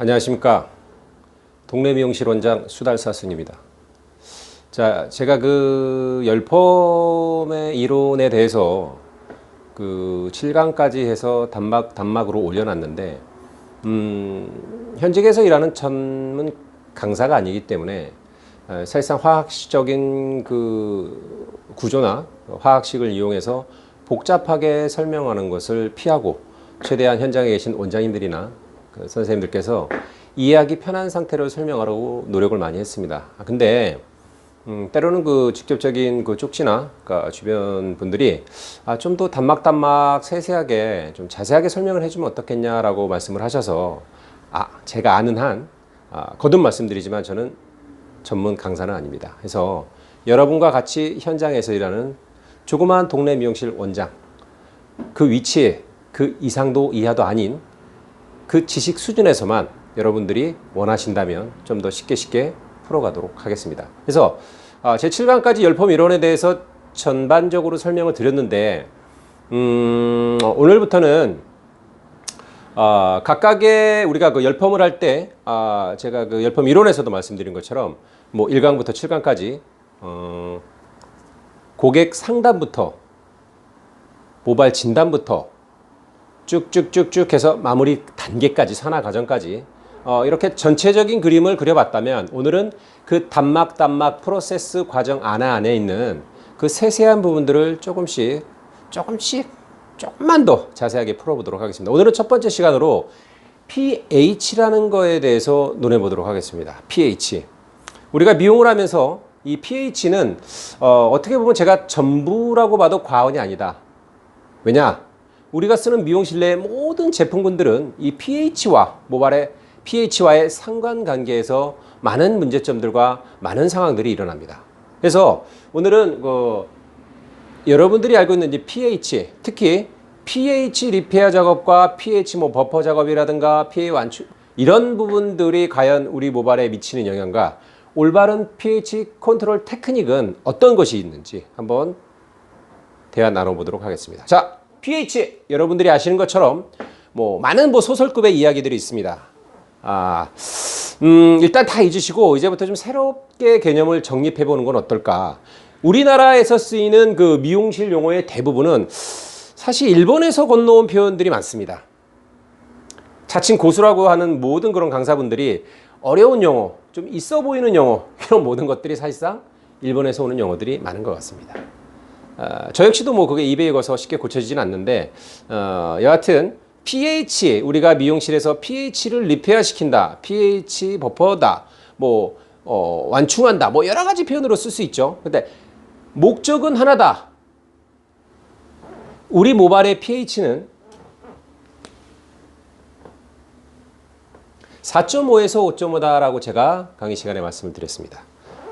안녕하십니까. 동네 미용실 원장 수달사 스입니다 자, 제가 그 열펌의 이론에 대해서 그 7강까지 해서 단막, 단막으로 올려놨는데, 음, 현직에서 일하는 전문 강사가 아니기 때문에 에, 사실상 화학적인 그 구조나 화학식을 이용해서 복잡하게 설명하는 것을 피하고 최대한 현장에 계신 원장님들이나 그 선생님들께서 이해하기 편한 상태로 설명하려고 노력을 많이 했습니다. 아, 근데 음, 때로는 그 직접적인 그 쪽지나 그러니까 주변 분들이 아, 좀 더 단막단막 세세하게 좀 자세하게 설명을 해주면 어떻겠냐라고 말씀을 하셔서 아, 제가 아는 한 아, 거듭 말씀드리지만 저는 전문 강사는 아닙니다. 그래서 여러분과 같이 현장에서 일하는 조그마한 동네 미용실 원장 그 위치에 그 이상도 이하도 아닌 그 지식 수준에서만 여러분들이 원하신다면 좀 더 쉽게 쉽게 풀어가도록 하겠습니다. 그래서 아, 제 7강까지 열펌 이론에 대해서 전반적으로 설명을 드렸는데 음, 오늘부터는 아, 각각의 우리가 그 열펌을 할때 아, 제가 그 열펌 이론에서도 말씀드린 것처럼 뭐 1강부터 7강까지 어, 고객 상담부터 모발 진단부터 쭉쭉쭉쭉 해서 마무리 단계까지 산화 과정까지 어, 이렇게 전체적인 그림을 그려봤다면 오늘은 그 단막 단막 프로세스 과정 안에 안에 있는 그 세세한 부분들을 조금씩 조금씩 조금만 더 자세하게 풀어보도록 하겠습니다. 오늘은 첫 번째 시간으로 pH라는 거에 대해서 논해보도록 하겠습니다. pH. 우리가 미용을 하면서 이 pH는 어, 어떻게 보면 제가 전부라고 봐도 과언이 아니다. 왜냐? 우리가 쓰는 미용실 내 모든 제품군들은 이 pH와 모발의 pH와의 상관관계에서 많은 문제점들과 많은 상황들이 일어납니다. 그래서 오늘은 그 여러분들이 알고 있는 이 pH, 특히 pH 리페어 작업과 pH 뭐 버퍼 작업이라든가 pH 완충 이런 부분들이 과연 우리 모발에 미치는 영향과 올바른 pH 컨트롤 테크닉은 어떤 것이 있는지 한번 대화 나눠보도록 하겠습니다. 자, pH 여러분들이 아시는 것처럼 뭐 많은 뭐 소설급의 이야기들이 있습니다. 아, 음, 일단 다 잊으시고 이제부터 좀 새롭게 개념을 정립해 보는 건 어떨까? 우리나라에서 쓰이는 그 미용실 용어의 대부분은 사실 일본에서 건너온 표현들이 많습니다. 자칭 고수라고 하는 모든 그런 강사분들이 어려운 영어, 좀 있어 보이는 영어, 이런 모든 것들이 사실상 일본에서 오는 영어들이 많은 것 같습니다. 어, 저 역시도 뭐 그게 입에 익어서 쉽게 고쳐지진 않는데, 어, 여하튼, pH, 우리가 미용실에서 pH를 리페어 시킨다, pH 버퍼다, 뭐, 어, 완충한다, 뭐 여러 가지 표현으로 쓸 수 있죠. 근데 목적은 하나다. 우리 모발의 pH는 4.5에서 5.5다라고 제가 강의 시간에 말씀을 드렸습니다.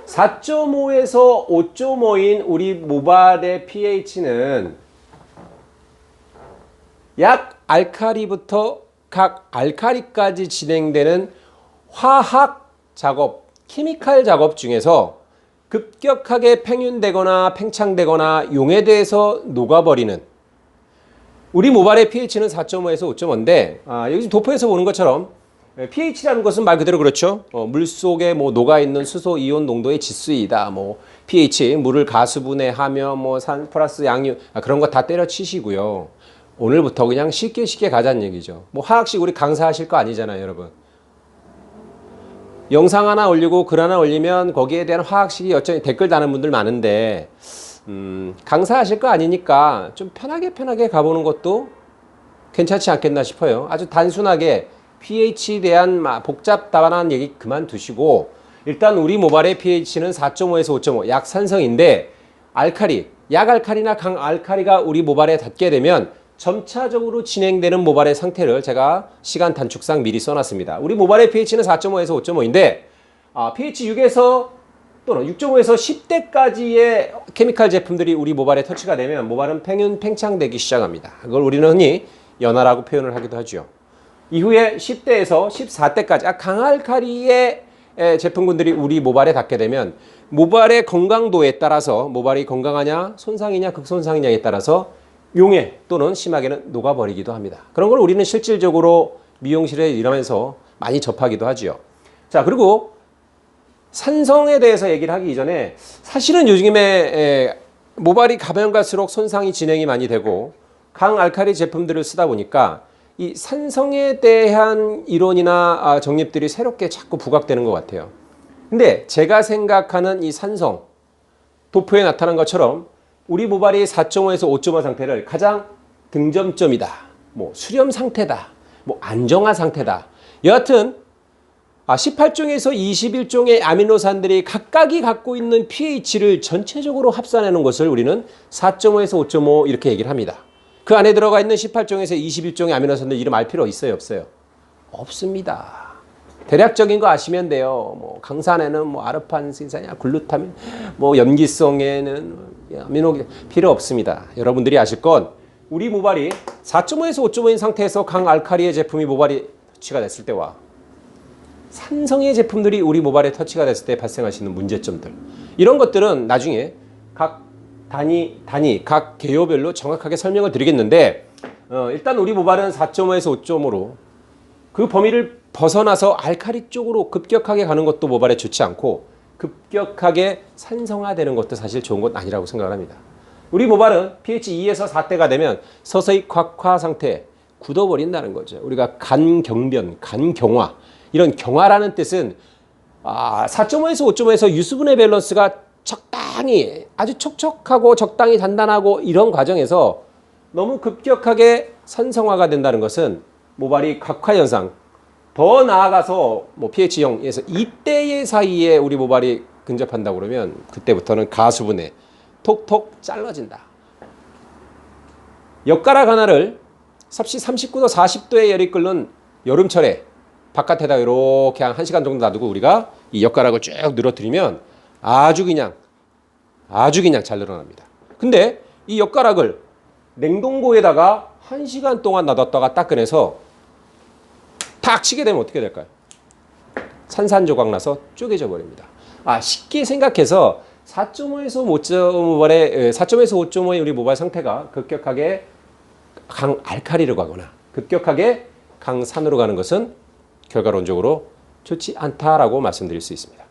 4.5에서 5.5인 우리 모발의 pH는 약 알카리부터 각 알카리까지 진행되는 화학 작업, 케미칼 작업 중에서 급격하게 팽윤되거나 팽창되거나 용해돼서 녹아버리는 우리 모발의 pH는 4.5에서 5.5인데 아, 여기 도표에서 보는 것처럼 pH라는 것은 말 그대로 그렇죠. 어, 물 속에 뭐 녹아 있는 수소 이온 농도의 지수이다. 뭐 pH 물을 가수분해하며 뭐 산 플러스 양유 아, 그런 거 다 때려치시고요. 오늘부터 그냥 쉽게 쉽게 가자는 얘기죠. 뭐 화학식 우리 강사하실 거 아니잖아요, 여러분. 영상 하나 올리고 글 하나 올리면 거기에 대한 화학식이 여전히 댓글 다는 분들 많은데 음, 강사하실 거 아니니까 좀 편하게 편하게 가보는 것도 괜찮지 않겠나 싶어요. 아주 단순하게 pH에 대한 복잡다반한 얘기 그만두시고 일단 우리 모발의 pH는 4.5에서 5.5 약산성인데 알카리, 약알카리나 강알카리가 우리 모발에 닿게 되면 점차적으로 진행되는 모발의 상태를 제가 시간 단축상 미리 써놨습니다. 우리 모발의 pH는 4.5에서 5.5인데 아, pH 6에서 또는 6.5에서 10대까지의 케미칼 제품들이 우리 모발에 터치가 되면 모발은 팽윤 팽창되기 시작합니다. 그걸 우리는 흔히 연화라고 표현을 하기도 하죠. 이후에 10대에서 14대까지 아, 강알카리의 제품군들이 우리 모발에 닿게 되면 모발의 건강도에 따라서 모발이 건강하냐 손상이냐 극손상이냐에 따라서 용해 또는 심하게는 녹아버리기도 합니다. 그런 걸 우리는 실질적으로 미용실에 일하면서 많이 접하기도 하지요. 자, 그리고 산성에 대해서 얘기를 하기 이전에 사실은 요즘에 에, 모발이 가면 갈수록 손상이 진행이 많이 되고 강알칼리 제품들을 쓰다 보니까 이 산성에 대한 이론이나 아, 정립들이 새롭게 자꾸 부각되는 것 같아요. 근데 제가 생각하는 이 산성, 도표에 나타난 것처럼 우리 모발이 4.5에서 5.5 상태를 가장 등점점이다. 뭐 수렴 상태다. 뭐 안정화 상태다. 여하튼 아, 18종에서 21종의 아미노산들이 각각이 갖고 있는 pH를 전체적으로 합산하는 것을 우리는 4.5에서 5.5 이렇게 얘기를 합니다. 그 안에 들어가 있는 18종에서 21종의 아미노산들 이름 알 필요 있어요, 없어요? 없습니다. 대략적인 거 아시면 돼요. 뭐 강산에는 뭐 아르판신산이나 글루타민, 뭐 염기성에는 아미노 필요 없습니다. 여러분들이 아실 건 우리 모발이 4.5에서 5.5인 상태에서 강알칼리의 제품이 모발이 터치가 됐을 때와 산성의 제품들이 우리 모발에 터치가 됐을 때 있는 문제점들 이런 것들은 나중에 각 단위 단위 각 개요별로 정확하게 설명을 드리겠는데 어, 일단 우리 모발은 4.5에서 5.5로 그 범위를 벗어나서 알칼리 쪽으로 급격하게 가는 것도 모발에 좋지 않고 급격하게 산성화되는 것도 사실 좋은 것 아니라고 생각을 합니다. 우리 모발은 pH 2에서 4대가 되면 서서히 곽화 상태 굳어버린다는 거죠. 우리가 간경변, 간경화 이런 경화라는 뜻은 아, 4.5에서 5.5에서 유수분의 밸런스가 적당히 아주 촉촉하고 적당히 단단하고 이런 과정에서 너무 급격하게 산성화가 된다는 것은 모발이 각화 현상 더 나아가서 뭐 pH 0에서 2대의 사이에 우리 모발이 근접한다 그러면 그때부터는 가수분해 톡톡 잘라진다. 엿가락 하나를 섭씨 39도 40도의 열이 끓는 여름철에 바깥에다 이렇게 한 1시간 정도 놔두고 우리가 이 엿가락을 쭉 늘어뜨리면 아주 그냥 아주 그냥 잘 늘어납니다. 근데 이 엿가락을 냉동고에다가 1시간 동안 놔뒀다가 딱 꺼내서 탁 치게 되면 어떻게 될까요? 산산조각 나서 쪼개져 버립니다. 아, 쉽게 생각해서 4.5에서 5.5발의 4.5에서 5.5의 우리 모발 상태가 급격하게 강 알칼리로 가거나 급격하게 강산으로 가는 것은 결과론적으로 좋지 않다라고 말씀드릴 수 있습니다.